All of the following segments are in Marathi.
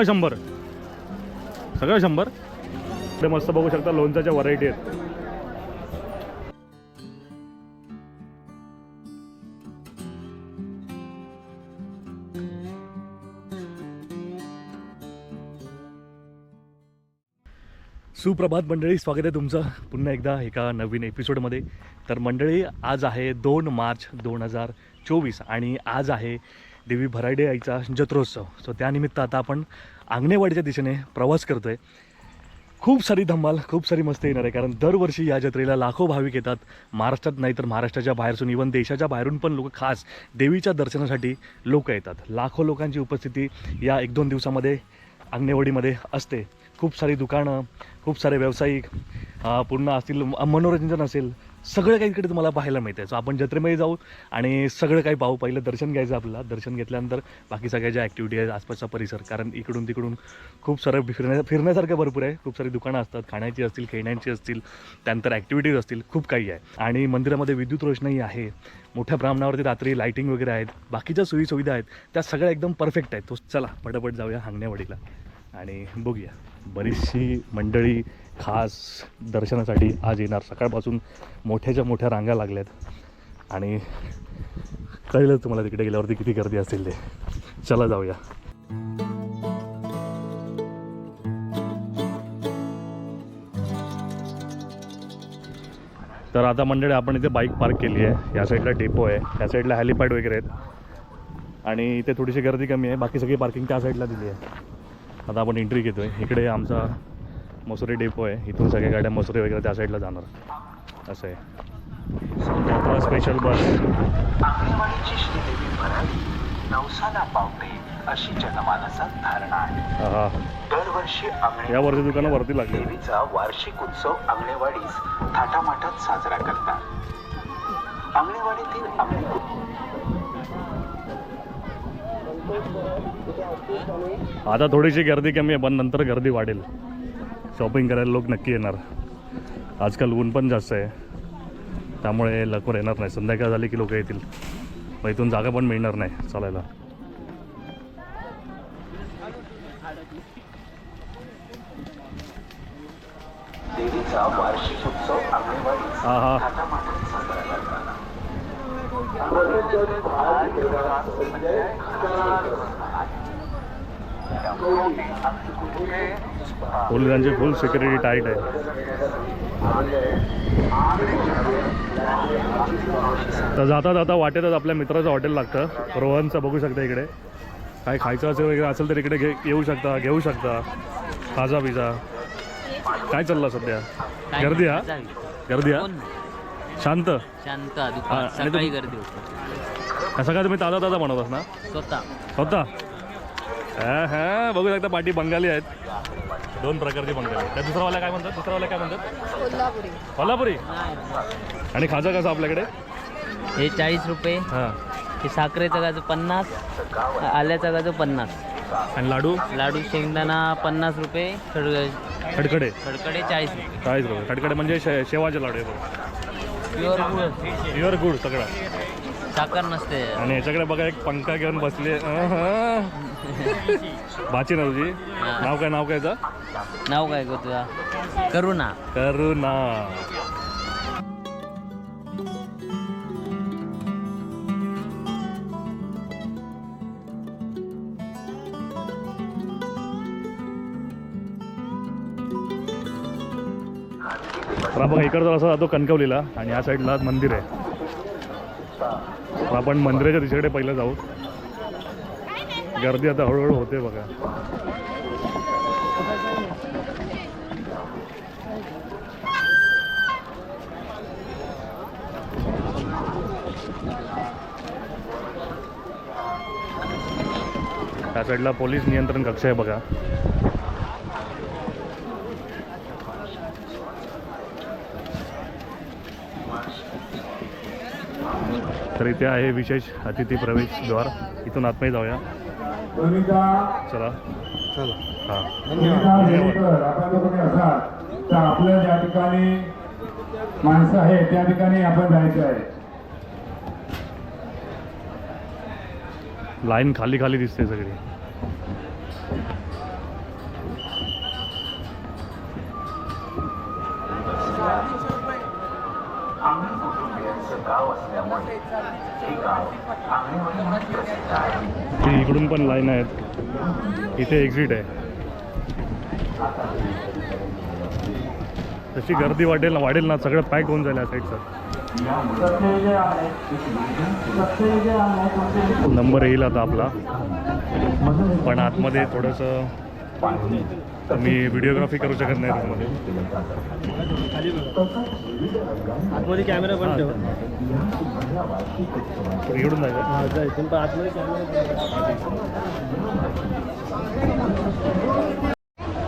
सगळं शंभर. सगळं शंभर. ते मस्त बघू शकता लोणच्याच्या व्हरायटी आहेत. सुप्रभात मंडळी स्वागत आहे तुमचं. पुन्हा एकदा एका नवीन एपिसोडमध्ये तर मंडळी आज आहे दोन मार्च दोन हजार चोवीस आणि आज आहे देवी भराडे आईचा जत्रोत्सव. सो त्यानिमित्त आता आपण आंगणेवाडीच्या दिशेने प्रवास करतो आहे खूप सारी धम्माल खूप सारी मस्ती येणार आहे कारण दरवर्षी या जत्रेला लाखो भाविक येतात. महाराष्ट्रात नाही तर महाराष्ट्राच्या बाहेरसून इवन देशाच्या बाहेरून पण लोक खास देवीच्या दर्शनासाठी लोक येतात. लाखो लोकांची उपस्थिती या एक दोन दिवसामध्ये आंगणेवाडीमध्ये असते. खूप सारी दुकानं खूप सारे व्यावसायिक पूर्ण असतील म- मनोरंजन असेल सगळं काही इकडे तुम्हाला पाहायला मिळतं सो आपण जत्रेमध्ये जाऊ आणि सगळं काही पाहू. पहिलं दर्शन घ्यायचं आपल्याला दर्शन घेतल्यानंतर बाकी सगळ्या ज्या ॲक्टिव्हिटी आहेत आसपासचा परिसर. कारण इकडून तिकडून खूप सारं फिरण्या फिरण्यासारखं भरपूर आहे. खूप सारी दुकानं असतात खाण्याची असतील खेळण्यांची असतील त्यानंतर ॲक्टिव्हिटीज असतील. खूप काही आहे. आणि मंदिरामध्ये विद्युत रोषणाई आहे. मोठ्या प्रमाणावरती रात्री लाईटिंग वगैरे आहेत. बाकीच्या सोयीसुविधा आहेत. त्या सगळ्या एकदम परफेक्ट आहेत. तो चला पटापट जाऊया हांगण्यावाडीला. आणि बघूया. बरीचशी मंडळी खास दर्शनासाठी आज येणार. सकाळपासून मोठ्याच्या मोठ्या रांगा लागल्यात. आणि कळलं तुम्हाला तिकडे गेल्यावरती किती गर्दी असेल ते. चला जाऊया. तर आता मंडळी आपण इथे बाईक पार्क केली आहे. या साईडला डेपो आहे. या साईडला हॅलिपॅड वगैरे आहेत. आणि इथे थोडीशी गर्दी कमी आहे. बाकी सगळी पार्किंग त्या साईडला दिली आहे. आता आपण एंट्री घेतो आहे इकडे आमचा मसुरी डेपो आहे. इथून सगळ्या गाड्या मसुरी वगैरे त्या साईडला जाणार. असं आहे. स्पेशल बस अशी जनमानसात धारणा आहे. दरवर्षी या वरती दुकानं वरती लागली. देवीचा वार्षिक उत्सव अंगणेवाडीस थाटामाटात साजरा करतात. अंगणेवाडीतील अंगणे आता थोडीशी गर्दी कमी आहे पण नंतर गर्दी वाढेल. शॉपिंग करायला लोक नक्की येणार. आजकाल ऊन पण जास्त आहे. त्यामुळे लवकर येणार नाही. संध्याकाळ झाली की लोक येतील. मग इथून जागा पण मिळणार नाही चालायला. हा हा. म्हणजे पोलिसांची फुल सिक्युरिटी टाईट आहे तर जाता जाता वाटेतच आपल्या मित्राचं हॉटेल लागतं। रोहनचं बघू शकता इकडे। काय खायचं असेल वगैरे असेल तर इकडे घे येऊ शकता घेऊ शकता। खाजा पिझा। काय चाललं सध्या? गर्दी हा. गर्दी हा? शांत? शांत सकाळी गर्दी होती. कसं काय तुम्ही ताजा ताजा बनवतात ना? स्वतः. स्वतः? हा हा बघू शकता पाठी बंगाली आहेत. दोन प्रकारची बंगाली त्या दुसरावाल्या काय म्हणतात? दुसरावाल्या काय म्हणतात? कोल्हापुरी. कोल्हापुरी? आणि खाजा कसं आपल्याकडे? हे चाळीस रुपये. हां. हे साखरेचं गाजं पन्नास आल्याचा गाजं पन्नास. आणि लाडू? लाडू शेंगदाणा पन्नास रुपये खड खडखडे? खडकडे चाळीस रुपये. चाळीस रुपये. खडखडे म्हणजे शे शेवाचे लाडू आहे बघ. प्युअर गुळ. प्युअर गुड सगळा. साखर नसते. आणि याच्याकडे बघा एक पंखा घेऊन बसले. बाची ना तुझी? नाव काय नाव काय? नाव काय गो तुझा? करुणा. करुणा. तर आपण इकडचा रस्ता जातो कणकवलीला आणि या साईडला मंदिर आहे. आपण मंदिराच्या दिशेकडे पहिलं जाऊ. गर्दी आता हळूहळू होते बघा. त्या साईडला पोलीस नियंत्रण कक्ष आहे बघा. तर इथे आहे विशेष अतिथी प्रवेशद्वार इथून आतमध्ये जाऊया. चला. चला. हां. ज्या ठिकाणी माणसं आहे त्या ठिकाणी आपण जायचं आहे. लाईन खाली खाली दिसते सगळी. असल्यामुळे हे गाव आंगणेवाडी प्रसिद्ध आहे ती इकडून पण लाईन आहेत. इथे एक्झिट आहे. तशी गर्दी वाढेल ना वाढेल ना. सगळं पॅक होऊन जाईल या साईडचं नंबर येईल आता आपला. पण आतमध्ये थोडंसं मी व्हिडिओग्राफी करू शकत नाही आतमध्ये कॅमेरा पण ठेव इकडून जायचं इथून पण आतमध्ये कॅमेरा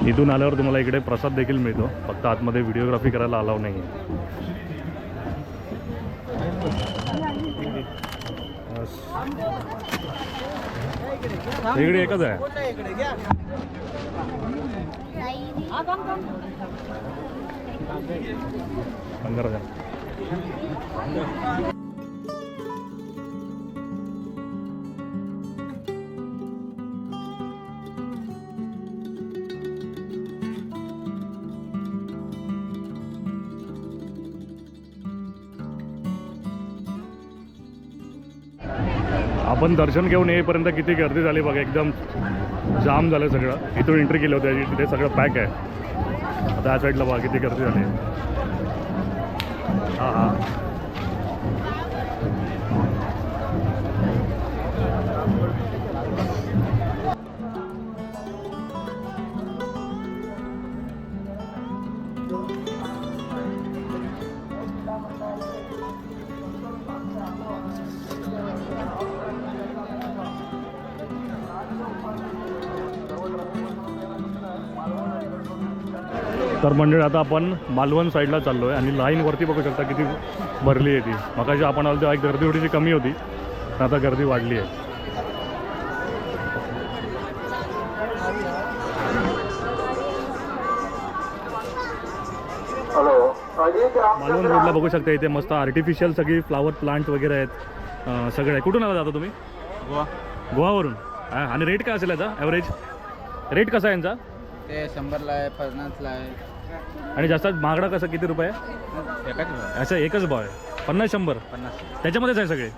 इथून आल्यावर तुम्हाला इकडे प्रसाद देखील मिळतो फक्त आतमध्ये व्हिडिओग्राफी करायला अलाव नाही आहे इकडे एकच आहे पंधरा आपण दर्शन घेऊन येईपर्यंत किती गर्दी झाली बघा एकदम. जाम झालं सगळं. इथून एंट्री केलं होतं तिथे सगळं पॅक आहे. आता या साईडला बघा किती गर्दी झाली. हां हां. तर मंडळी आता आपण मालवण साईडला चाललो आहे आणि लाईनवरती बघू शकता किती भरली आहे ती. मगाशी आपण आलो तेव्हा एक गर्दी थोडीशी कमी होती आता गर्दी वाढली आहे. मालवण रोडला बघू शकता इथे मस्त आर्टिफिशियल सगळी फ्लावर प्लांट वगैरे आहेत. सगळे. कुठून आला जाता तुम्ही? गोवा. गोवावरून. आणि रेट काय असेल याचा? ॲव्हरेज रेट कसा आहे यांचा? ते शंभरला आहे पन्नासला आहे. आणि जास्त महागडा कसं? किती रुपये? आहे एकाच भाव असं एकच भाव आहे पन्नास शंभर. पन्नास. त्याच्यामध्येच आहे सगळे?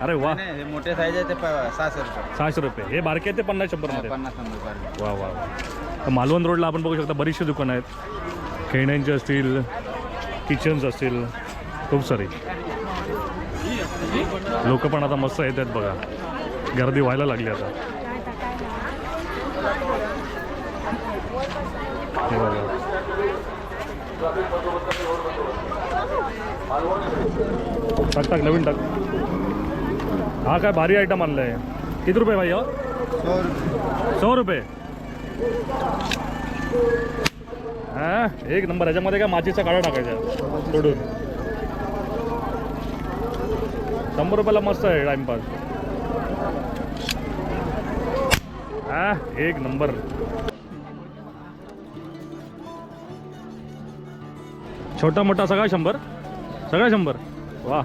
अरे वा. हे मोठे साईज आहे ते सहाशे रुपये. सहाशे रुपये. हे बारके आहेत ते पन्नास शंभरमध्ये? पन्नास शंभर वा वा वा. मालवण रोडला आपण बघू शकता बरीचशी दुकानं आहेत. खेळण्यांची असतील किचन्स असतील. खूप सारी. लोक पण आता मस्त येत आहेत बघा. गर्दी व्हायला लागली आता. टाक टाक नवीन टाक. हा काय भारी आयटम आणलाय. किती रुपये भाई हो? सौ रुपये. हा एक नंबर ह्याच्यामध्ये काय माचीचा काढा टाकायचा सोडून. शंभर रुपयाला मस्त आहे टाइमपास. हा एक नंबर. छोटा मोठा सगळा शंभर? सगळा शंभर? वा.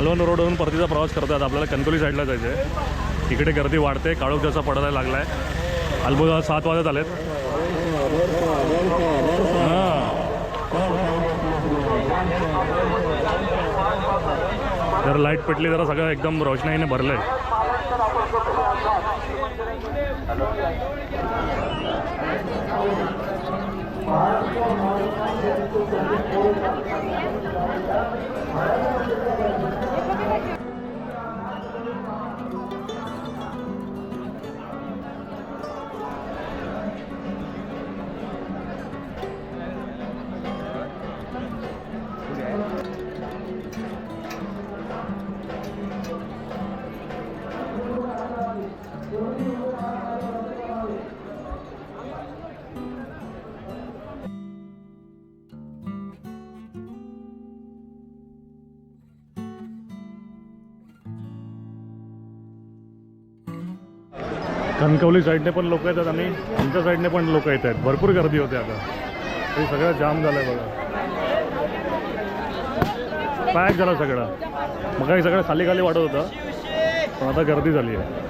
मालवण रोडवरून परतीचा प्रवास करतात. आपल्याला कणकोली साईडला जायचं आहे तिकडे गर्दी वाढते. काळोख जसा पडायला लागला आहे अल्बोज सात वाजत आलेत. हां. जर लाइट पेटली जरा सगळं एकदम रोषणाईने भरलं आहे कणकवली साईडने पण लोक येतात आणि आमच्या साईडने पण लोक येत आहेत भरपूर गर्दी होते आता. हे सगळं जाम झालं आहे बघा पॅक झालं सगळं? मग काही सगळं खाली खाली वाटत होतं पण आता गर्दी झाली आहे.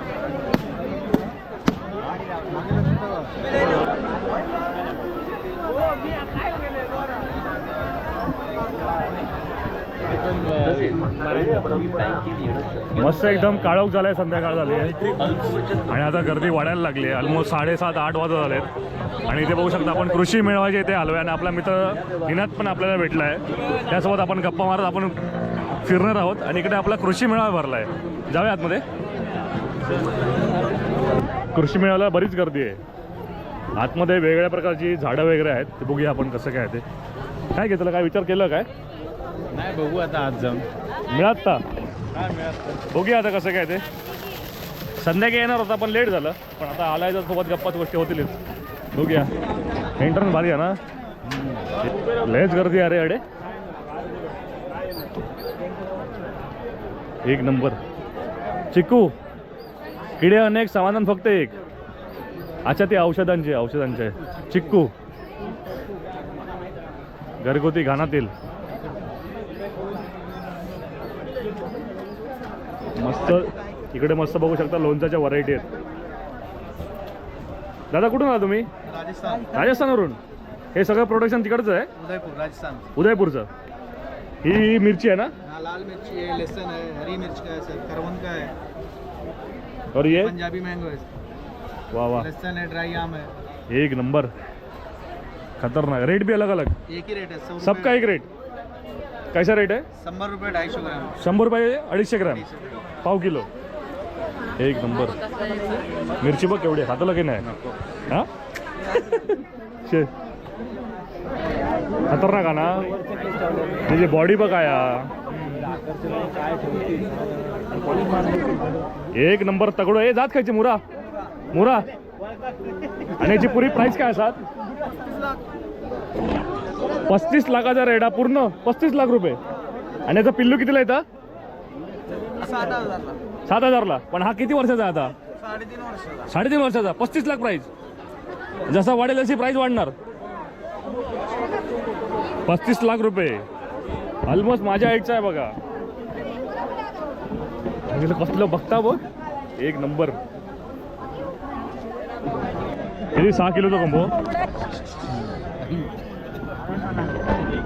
मस्त एकदम काळोख झालाय संध्याकाळ झाली आहे. आणि आता गर्दी वाढायला लागली आहे. ऑलमोस्ट साडेसात आठ वाजत झालेत. आणि इथे बघू शकता आपण कृषी मेळावाचे इथे आलो आहे आणि आपला मित्र हिनात पण आपल्याला भेटला आहे त्यासोबत आपण गप्पा मारत आपण फिरणार आहोत. आणि इकडे आपला कृषी मेळावा भरला आहे जाऊया आतमध्ये. कृषी मेळाव्याला बरीच गर्दी आहे. आतमध्ये वेगळ्या प्रकारची झाडं वगैरे आहेत. ते बघूया आपण कसं काय ते. काय घेतलं? काय विचार केलं काय? नाही बघू आता आज जाऊन. मिळात का? काय मिळत बघूया आता कसं काय ते. संध्याकाळी येणार होता पण लेट झालं. पण आता आलाय तर सोबत गप्पाच गोष्टी होतीलच. बघूया. एंट्रन्स भारी आहे ना? लयच गर्दी अरे अडे. एक नंबर. चिकू किडे अनेक समाधान फक्त एक. अच्छा ते औषधांचे औषधांचे. चिक्कू. घरगुती घाणातील. मस्त इकडे मस्त बघू शकता लोणच्याच्या व्हरायटी आहेत. दादा कुठून आला तुम्ही? राजस्थान. राजस्थानवरून? हे सगळं प्रोडक्शन तिकडचं आहे? उदयपूर राजस्थान. उदयपूरचं. ही मिरची आहे ना? हाँ लाल मिर्ची है लहसुन है हरी मिर्च का है सर करवन का है और ये? पंजाबी मैंगो है वाह वाह लहसुन है ड्राई आम है एक नंबर. खतरनाक. रेट भी अलग अलग एक ही रेट है सौ सबका एक रेट कैसा रेट है शंबर रुपये सौ ग्राम. शंभर रुपये अडीचशे ग्रॅम? पाव किलो. एक नंबर. मिरची बघ केवढी आहे. खाताला की नाही? हा? शे. खतरनाक आहे ना? त्याची बॉडी बघ आहे हा. एक नंबर तगडो. ए जात खायची मुरा. मुरा. आणि याची पुरी प्राइस काय असतात पस्तीस लाखाचा रेट हा पूर्ण पस्तीस लाख रुपये. आणि याचा पिल्लू कितीला येतं सात सात हजारला. पण हा किती वर्षाचा आहे आता? साडेतीन वर्षाचा. पस्तीस लाख प्राईज जसा वाढेल तशी प्राईज वाढणार. पस्तीस लाख रुपये. ऑलमोस्ट माझ्या हाईटचा आहे बघा. कसलं बघता बघ. एक नंबर किती? सहा किलोचा कंबो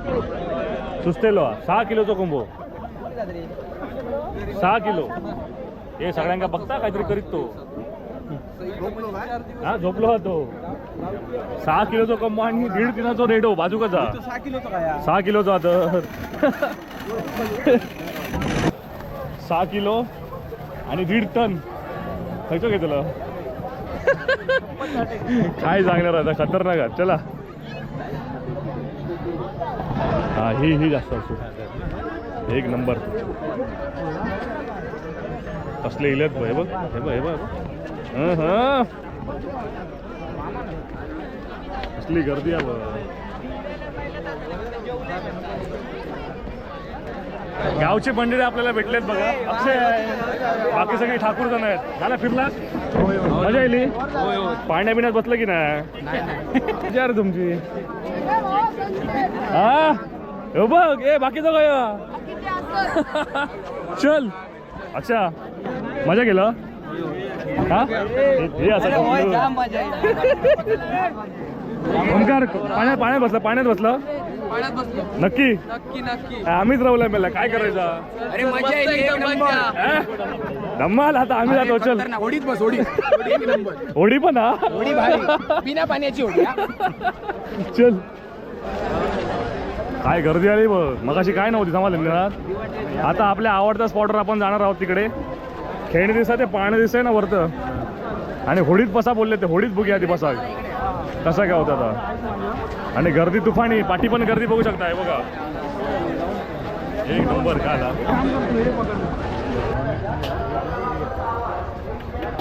सुचतेलो हा. सहा किलोचा कंबो सहा किलो. हे सगळ्यांका बघता काहीतरी करीत तो. हा झोपलो हा तो. सहा किलोचा कंबो आणि दीड किलोचा रेट हो बाजू कसा सहा किलोचा तर सहा किलो आणि दीड टन. खायचं घेतलं काय सांगणार आता? खतरनाक. चला. हा ही ही जास्त असतो एक नंबर. कसले इलेत हे बघ हे बघ हे बघ हं, हं. कसली गर्दी आहे बघ. गावचे मंडळी आपल्याला भेटलेत बघा. अक्षय आहे बाकी सगळे ठाकूर जण आहेत. झाला फिरला? मजा येईल पाण्या बिण्यात बसलं की नाही? तुमची. हा? हे बघ ए बाकीचं काय चल. अच्छा. मजा केलं? हा? हे- हे असं ओंकार पाण्यात पाण्यात बसलं पाण्यात बसलं? नक्की? नक्की नक्की. आम्हीच राहुल्या मेला. काय करायचं? अरे मजा? धम्माल आता आम्ही जातो चल. होडीत बस नंबर. होडी पण हा? होडी भारी. बिना पाण्याची होडी हा. चल. काय गर्दी आली बघ. मगाशी काय नव्हती समाज आता आपल्या आवडत्या स्पॉटवर आपण जाणार आहोत तिकडे. खेळणी दिसत ते पाणी दिसतंय ना वरतं. आणि होडीत बसा बोलले ते होडीत बघूया आधी बसा कसं काय होतं आता. आणि गर्दी तुफानी पाठी पण गर्दी बघू शकताय बघा. एक नंबर काय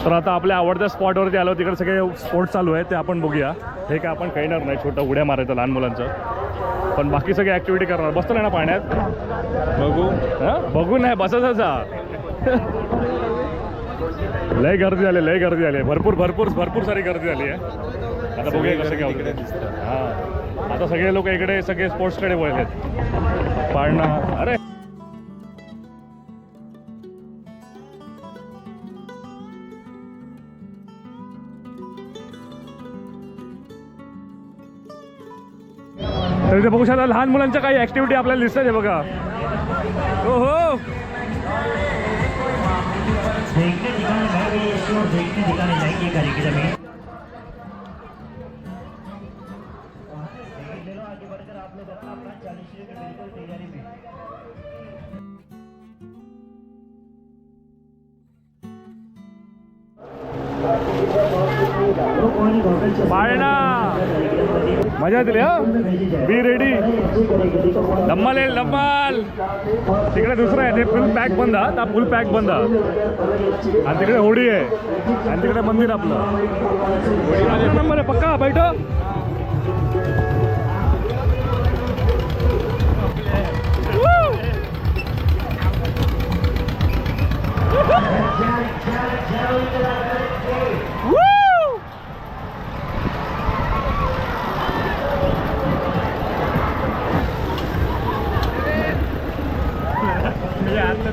तर आता आपल्या आवडत्या स्पॉटवरती आलो. तिकडे सगळे स्पोर्ट्स चालू आहे ते आपण बघूया. हे काय आपण खेळणार नाही छोटं उड्या मारायचं लहान मुलांचं. पण बाकी सगळे ॲक्टिव्हिटी करणार. बसतो ना पाण्यात? बघू. हां? बघू नाही बसायचं जा लय गर्दी झाली लय गर्दी झाली. भरपूर भरपूर भरपूर सारी गर्दी झाली आहे. आता बघूया कसं काय हां. आता सगळे लोक इकडे सगळे स्पोर्ट्सकडे वळलेत. पाळणा. अरे! तर इथे बघू शकता लहान मुलांच्या काही ऍक्टिव्हिटी आपल्याला दिसत आहे बघा. हो हो बाळणा मजा दिली हा? Be ready. धम्माल येईल धम्माल. तिकडे दुसरं आहे ते फुल पॅक बंद हा. फुल पॅक बंद आणि तिकडे होडी आहे. आणि तिकडे मंदिर आपलं. नंबर आहे पक्का बैठ.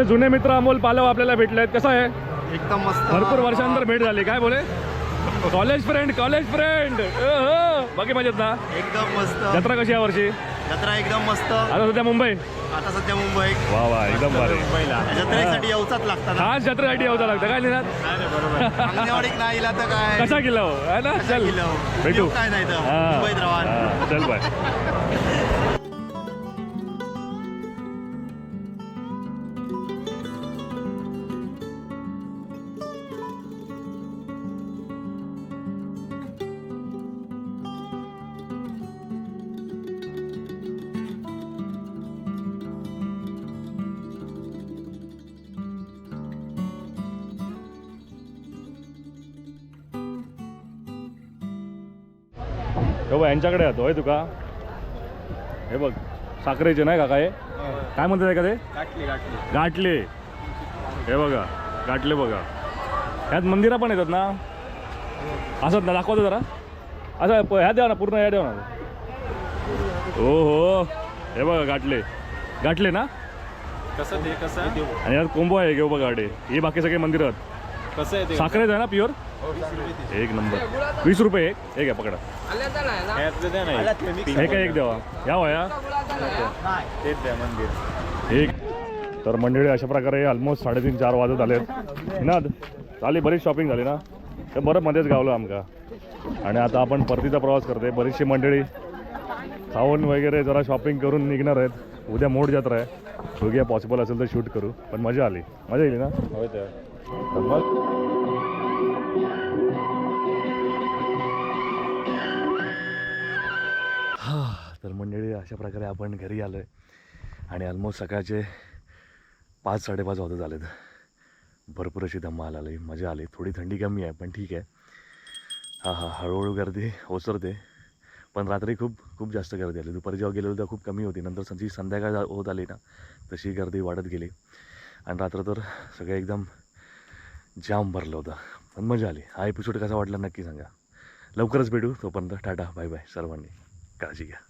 आमचे जुने मित्र अमोल पालव आपल्याला भेटले आहेत कसं आहे? एकदम मस्त. भरपूर वर्षानंतर भेट झाली. काय बोले? कॉलेज फ्रेंड कॉलेज फ्रेंड बाकी मजेत ना? एकदम मस्त. जत्रा कशी या वर्षी? जत्रा एकदम मस्त. आता सध्या मुंबई? आता सध्या मुंबई. वा वा एकदम भारी. जत्रेसाठी येऊचाच लागतात खास जत्रेसाठी यावं लागतं. काय लिहिणार? नाही इला तर काय? कसा किलो है? ना? कसा चल. किलो? भेटू. काय नाही तर. हा, मुंबईत राहा. हा, चल बाय हे बघ यांच्याकडे येतो होय तुका? हे बघ साखरेचे नाही का काय? काय म्हणतात का ते? गाठली हे बघा गाठले बघा. ह्यात मंदिरं पण येतात ना? असं ना दाखवतो जरा. असं ह्या द्या ना पूर्ण ह्या द्या ना. हो हो हे बघा गाठले. गाठले ना? कसं ते कसं? आणि यात कोंबो आहे घेऊ बघा गाडी. हे बाकी सगळे मंदिर आहेत. कसं आहे साखरेच आहे ना प्युअर? एक नंबर. वीस रुपये एक. एक. आहे पकडा नाही हे काय एक द्यावा या वया. तेच द्या मंदिर. एक. तर मंडळी अशा प्रकारे ऑलमोस्ट साडेतीन चार वाजत आलेत. ना झाली बरीच शॉपिंग झाली ना? तर बरं मध्येच गावलं आमका. आणि आता आपण परतीचा प्रवास करते बरीचशी मंडळी खाऊन वगैरे जरा शॉपिंग करून निघणार आहेत. उद्या मोड जत्रा आहे. बघूया पॉसिबल असेल तर शूट करू. पण मजा आली. मजा येईल ना? होय हा तर मंडळी अशा प्रकारे आपण घरी आलो आहे आणि ऑलमोस्ट सकाळचे पाच साडेपाच वाजत झालेत. भरपूर अशी धम्माल आली. मजा आली. थोडी थंडी कमी आहे पण ठीक आहे. हा हा हळूहळू गर्दी ओसरते. पण रात्री खूप खूप जास्त गर्दी आली. दुपारी जेव्हा गेलेलो तेव्हा खूप कमी होती. नंतर जी संध्याकाळ होत आली ना तशी गर्दी वाढत गेली. आणि रात्र तर सगळं एकदम जाम भरलं होतं. पण मजा आली. हा एपिसोड कसा वाटला नक्की सांगा. लवकरच भेटू. तोपर्यंत टाटा बाय बाय सर्वांनी. काळजी घ्या.